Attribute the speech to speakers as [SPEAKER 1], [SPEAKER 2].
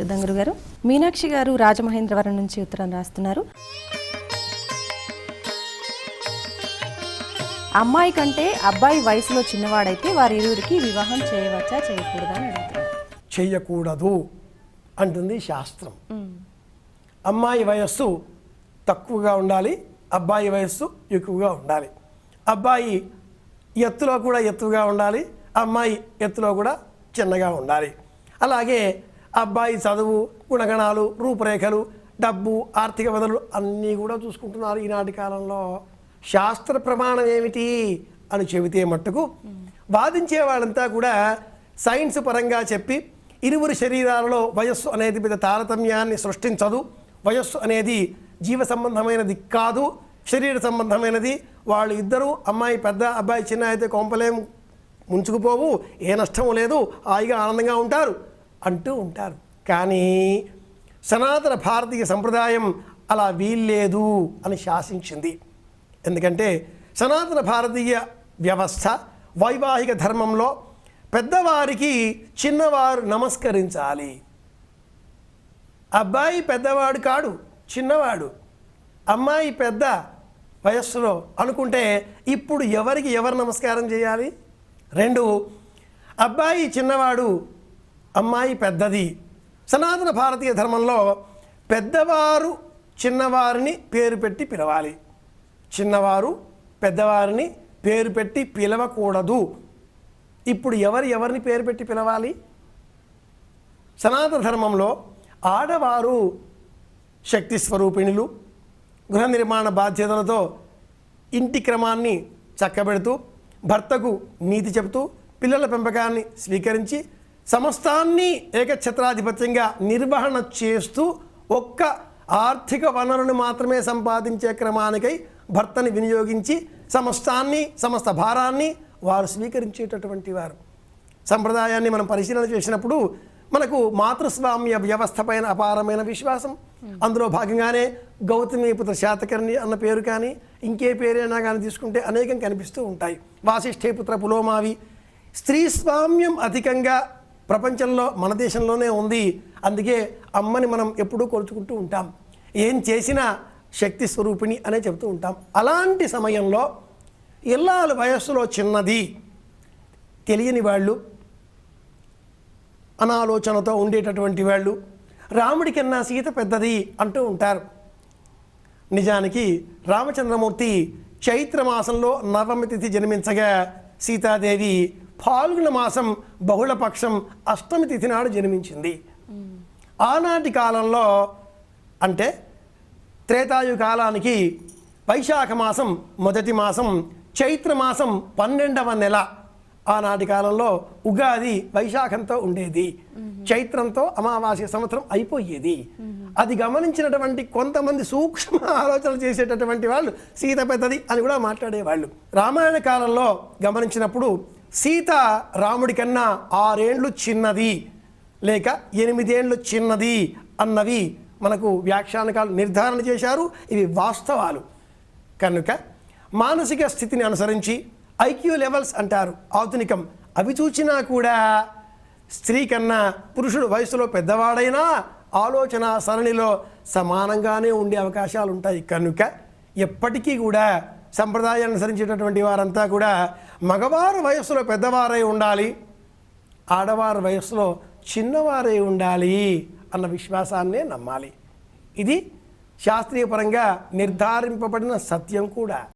[SPEAKER 1] చూద్దాం గురుగారు మీనాక్షి గారు రాజమహేంద్రవరం నుంచి ఉత్తరం రాస్తున్నారు. అమ్మాయి కంటే అబ్బాయి వయసులో చిన్నవాడైతే వారి ఇరువురికి వివాహం చేయవచ్చా చేయకూడదా అని అడుగుతున్నారు.
[SPEAKER 2] అంటుంది శాస్త్రం. అమ్మాయి వయస్సు తక్కువగా ఉండాలి అబ్బాయి వయస్సు ఎక్కువగా ఉండాలి. అబ్బాయి ఎత్తులో కూడా ఎత్తుగా ఉండాలి అమ్మాయి ఎత్తులో కూడా చిన్నగా ఉండాలి. అలాగే అబ్బాయి చదువు గుణగణాలు రూపురేఖలు డబ్బు ఆర్థిక వదలు అన్నీ కూడా చూసుకుంటున్నారు ఈనాటి కాలంలో. శాస్త్ర ప్రమాణం ఏమిటి అని చెబితే మట్టుకు వాదించే వాళ్ళంతా కూడా సైన్స్ పరంగా చెప్పి ఇరువురి శరీరాలలో వయస్సు అనేది పెద్ద తారతమ్యాన్ని సృష్టించదు. వయస్సు అనేది జీవ సంబంధమైనది కాదు శరీర సంబంధమైనది. వాళ్ళు ఇద్దరు అమ్మాయి పెద్ద అబ్బాయి చిన్న అయితే కొంపలేం ముంచుకుపోవు ఏ నష్టము లేదు హాయిగా ఆనందంగా ఉంటారు. అంటూ ఉంటారు. కానీ సనాతన భారతీయ సంప్రదాయం అలా వీల్లేదు అని శాసించింది. ఎందుకంటే సనాతన భారతీయ వ్యవస్థ వైవాహిక ధర్మంలో పెద్దవారికి చిన్నవారు నమస్కరించాలి. అబ్బాయి పెద్దవాడు కాడు చిన్నవాడు. అమ్మాయి పెద్ద వయస్సులో అనుకుంటే ఇప్పుడు ఎవరికి ఎవరు నమస్కారం చేయాలి? రెండు అబ్బాయి చిన్నవాడు అమ్మాయి పెద్దది. సనాతన భారతీయ ధర్మంలో పెద్దవారు చిన్నవారిని పేరు పెట్టి పిలవాలి. చిన్నవారు పెద్దవారిని పేరు పెట్టి పిలవకూడదు. ఇప్పుడు ఎవరు ఎవరిని పేరు పెట్టి పిలవాలి? సనాతన ధర్మంలో ఆడవారు శక్తి స్వరూపిణులు గృహ నిర్మాణ బాధ్యతలతో ఇంటి క్రమాన్ని చక్కబెడుతూ భర్తకు నీతి చెబుతూ పిల్లల పెంపకాన్ని స్వీకరించి సమస్తాన్ని ఏకఛత్రాధిపత్యంగా నిర్వహణ చేస్తూ ఒక్క ఆర్థిక వనరును మాత్రమే సంపాదించే క్రమానికై భర్తని వినియోగించి సమస్తాన్ని సమస్త భారాన్ని వారు స్వీకరించేటటువంటి వారు. సంప్రదాయాన్ని మనం పరిశీలన చేసినప్పుడు మనకు మాతృస్వామ్య వ్యవస్థ పైన అపారమైన విశ్వాసం. అందులో భాగంగానే గౌతమీపుత్ర శాతకర్ణి అన్న పేరు కానీ ఇంకే పేరైనా కానీ తీసుకుంటే అనేకం కనిపిస్తూ ఉంటాయి. వాసిష్ఠేపుత్ర పులోమావి. స్త్రీ స్వామ్యం అధికంగా ప్రపంచంలో మన దేశంలోనే ఉంది. అందుకే అమ్మని మనం ఎప్పుడూ కొలుచుకుంటూ ఉంటాం. ఏం చేసినా శక్తి స్వరూపిణి అనే చెబుతూ ఉంటాం. అలాంటి సమయంలో ఇల్లాలు వయస్సులో చిన్నది తెలియని వాళ్ళు అనాలోచనతో ఉండేటటువంటి వాళ్ళు రాముడి కన్నా సీత పెద్దది అంటూ ఉంటారు. నిజానికి రామచంద్రమూర్తి చైత్ర మాసంలో నవమి తిథి జన్మించగా సీతాదేవి ఫాల్గుణ మాసం బహుళపక్షం అష్టమి తిథి నాడు జన్మించింది. ఆనాటి కాలంలో అంటే త్రేతాయు కాలానికి వైశాఖ మాసం మొదటి మాసం చైత్ర మాసం పన్నెండవ నెల ఆనాటి కాలంలో ఉగాది వైశాఖంతో ఉండేది. చైత్రంతో అమావాస్య సంవత్సరం అయిపోయేది. అది గమనించినటువంటి కొంతమంది సూక్ష్మ ఆలోచనలు చేసేటటువంటి వాళ్ళు సీత పెద్దది అని కూడా మాట్లాడేవాళ్ళు. రామాయణ కాలంలో గమనించినప్పుడు సీత రాముడి కన్నా ఆరేండ్లు చిన్నది లేక ఎనిమిదేండ్లు చిన్నది అన్నవి మనకు వ్యాఖ్యానకాలు నిర్ధారణ చేశారు. ఇవి వాస్తవాలు. కనుక మానసిక స్థితిని అనుసరించి ఐక్యూ లెవెల్స్ అంటారు. ఆధునికం అవి చూచినా కూడా స్త్రీ కన్నా పురుషుడు వయసులో పెద్దవాడైనా ఆలోచన సరణిలో సమానంగానే ఉండే అవకాశాలు ఉంటాయి కనుక ఎప్పటికీ కూడా సంప్రదాయాన్ని అనుసరించేటటువంటి వారంతా కూడా మగవారు వయస్సులో పెద్దవారై ఉండాలి ఆడవారి వయస్సులో చిన్నవారై ఉండాలి అన్న విశ్వాసాన్నే నమ్మాలి. ఇది శాస్త్రీయపరంగా నిర్ధారింపబడిన సత్యం కూడా.